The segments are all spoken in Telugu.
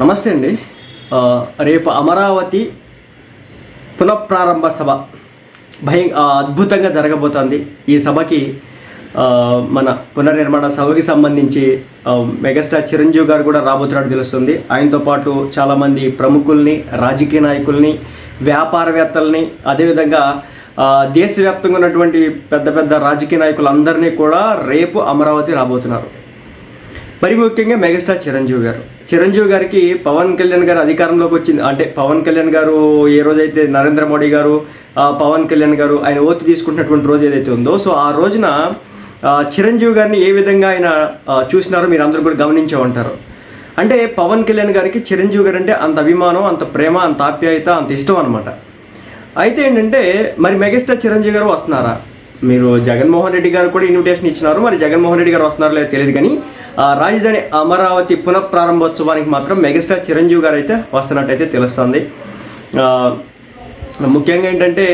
నమస్తే అండి. రేపు అమరావతి పునఃప్రారంభ సభ భయ అద్భుతంగా జరగబోతోంది. ఈ సభకి మన పునర్నిర్మాణ సభకి సంబంధించి మెగాస్టార్ చిరంజీవి గారు కూడా రాబోతున్నట్టు తెలుస్తుంది. ఆయనతో పాటు చాలామంది ప్రముఖుల్ని రాజకీయ నాయకుల్ని వ్యాపారవేత్తల్ని అదేవిధంగా దేశవ్యాప్తంగా ఉన్నటువంటి పెద్ద పెద్ద రాజకీయ నాయకులందరినీ కూడా రేపు అమరావతి రాబోతున్నారు. మరి ముఖ్యంగా మెగాస్టార్ చిరంజీవి గారు. చిరంజీవి గారికి పవన్ కళ్యాణ్ గారు అధికారంలోకి వచ్చింది. అంటే పవన్ కళ్యాణ్ గారు ఏ రోజైతే నరేంద్ర మోడీ గారు పవన్ కళ్యాణ్ గారు ఆయన ఓతు తీసుకుంటున్నటువంటి రోజు ఏదైతే ఉందో సో ఆ రోజున చిరంజీవి గారిని ఏ విధంగా ఆయన చూసినారో మీరు అందరూ కూడా గమనించే ఉంటారు అంటే పవన్ కళ్యాణ్ గారికి చిరంజీవి గారు అంటే అంత అభిమానం అంత ప్రేమ అంత ఆప్యాయత అంత ఇష్టం అనమాట అయితే ఏంటంటే మరి మెగాస్టార్ చిరంజీవి గారు వస్తున్నారా? మీరు జగన్మోహన్ రెడ్డి గారు కూడా ఇన్విటేషన్ ఇచ్చినారు. మరి జగన్మోహన్ రెడ్డి గారు వస్తున్నారో లేదో తెలియదు కానీ రాజధాని అమరావతి పునఃప్రారంభోత్సవానికి మాత్రం మెగాస్టార్ చిరంజీవి గారు అయితే వస్తున్నట్టయితే తెలుస్తుంది. ముఖ్యంగా ఏంటంటే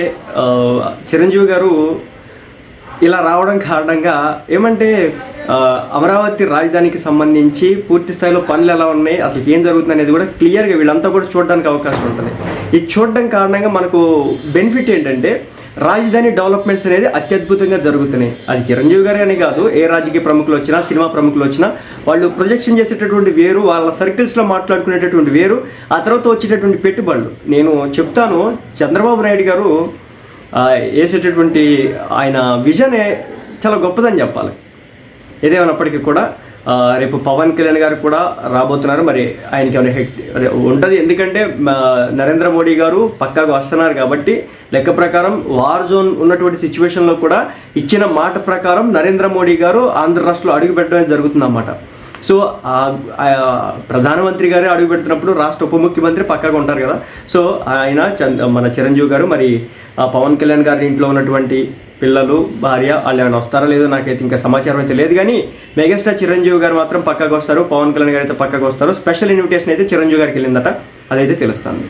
చిరంజీవి గారు ఇలా రావడం కారణంగా ఏమంటే అమరావతి రాజధానికి సంబంధించి పూర్తి స్థాయిలో పనులు ఎలా ఉన్నాయి అసలు ఏం జరుగుతుంది అనేది కూడా క్లియర్గా వీళ్ళంతా కూడా చూడడానికి అవకాశం ఉంటుంది. ఇది చూడడం కారణంగా మనకు బెనిఫిట్ ఏంటంటే రాజధాని డెవలప్మెంట్స్ అనేది అత్యద్భుతంగా జరుగుతున్నాయి. అది చిరంజీవి గారు అని కాదు ఏ రాజకీయ ప్రముఖులు వచ్చినా సినిమా ప్రముఖులు వచ్చినా వాళ్ళు ప్రొజెక్షన్ చేసేటటువంటి వేరు వాళ్ళ సర్కిల్స్లో మాట్లాడుకునేటటువంటి వేరు ఆ తర్వాత వచ్చేటటువంటి పెట్టుబడులు. నేను చెప్తాను చంద్రబాబు నాయుడు గారు వేసేటటువంటి ఆయన విజనే చాలా గొప్పదని చెప్పాలి. ఏదేమైనప్పటికీ కూడా రేపు పవన్ కళ్యాణ్ గారు కూడా రాబోతున్నారు. మరి ఆయనకి ఏమైనా హెక్ ఉంటుంది. ఎందుకంటే నరేంద్ర మోడీ గారు పక్కాగా వస్తున్నారు కాబట్టి లెక్క ప్రకారం వార్ జోన్ ఉన్నటువంటి సిచ్యువేషన్లో కూడా ఇచ్చిన మాట ప్రకారం నరేంద్ర మోడీ గారు ఆంధ్ర రాష్ట్రంలో అడుగుపెట్టడం జరుగుతుందన్నమాట. సో ఆ- ప్రధానమంత్రి గారే అడుగు పెడుతున్నప్పుడు రాష్ట్ర ఉప ముఖ్యమంత్రి పక్కగా ఉంటారు కదా. సో ఆయన మన చిరంజీవి గారు మరి ఆ పవన్ కళ్యాణ్ గారి ఇంట్లో ఉన్నటువంటి పిల్లలు భార్య వాళ్ళు ఏమైనా వస్తారో లేదో నాకైతే ఇంకా సమాచారం అయితే లేదు. కానీ మెగాస్టార్ చిరంజీవి గారు మాత్రం పక్కకు వస్తారు పవన్ కళ్యాణ్ గారు అయితే పక్కకు వస్తారు. స్పెషల్ ఇన్విటేషన్ అయితే చిరంజీవి గారికి వెళ్ళిందట. అదైతే తెలుస్తుంది.